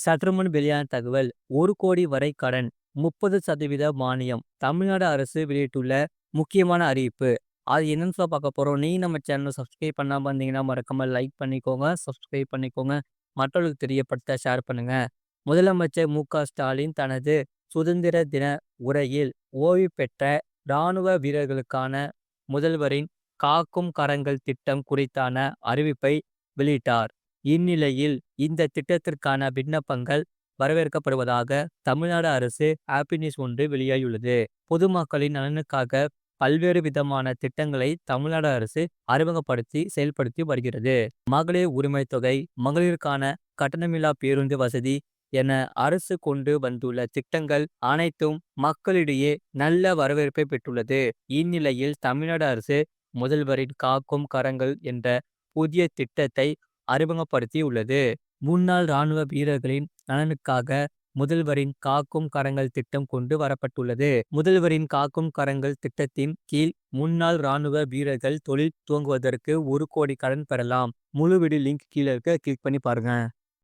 சற்றுமுன் வெளியான தகவல் ஒரு கோடி வரை கடன் முப்பது சதவீத மானியம் தமிழ்நாடு அரசு வெளியிட்டுள்ள முக்கியமான அறிவிப்பு. அது என்னன்னு சொல்ல பார்க்க போறோம். நீ நம்ம சேனலை சப்ஸ்கிரைப் பண்ணாம இருந்தீங்கன்னா மறக்காம லைக் பண்ணிக்கோங்க சப்ஸ்கிரைப் பண்ணிக்கோங்க. மற்றவர்களுக்கு தெரியப்படுத்த ஷேர் பண்ணுங்க. முதலமைச்சர் மு. க. ஸ்டாலின் தனது சுதந்திர தின உரையில் ஓய்வு பெற்ற இராணுவ வீரர்களுக்கான முதல்வரின் காக்கும் கரங்கள் திட்டம் குறித்தான அறிவிப்பை வெளியிட்டார். இந்நிலையில் இந்த திட்டத்திற்கான விண்ணப்பங்கள் வரவேற்கப்படுவதாக தமிழ்நாடு அரசு ஹாப்பினிஸ் ஒன்று வெளியாகியுள்ளது. பொதுமக்களின் நலனுக்காக பல்வேறு விதமான திட்டங்களை தமிழ்நாடு அரசு அறிமுகப்படுத்தி செயல்படுத்தி வருகிறது. மகளிர் உரிமை தொகை மகளிருக்கான கட்டணமில்லா பேருந்து வசதி என அரசு கொண்டு வந்துள்ள திட்டங்கள் அனைத்தும் மக்களிடையே நல்ல வரவேற்பை பெற்றுள்ளது. இந்நிலையில் தமிழ்நாடு அரசு முதல்வரின் காக்கும் கரங்கள் என்ற புதிய திட்டத்தை அறிமுகப்படுத்தியுள்ளது. முன்னாள் இராணுவ வீரர்களின் நலனுக்காக முதல்வரின் காக்கும் கரங்கள் திட்டம் கொண்டு வரப்பட்டுள்ளது. முதல்வரின் காக்கும் கரங்கள் திட்டத்தின் கீழ் முன்னாள் இராணுவ வீரர்கள் தொழில் துவங்குவதற்கு ஒரு கோடி கடன் பெறலாம். முழு வீடு லிங்க் கீழே இருக்க கிளிக் பண்ணி பாருங்க.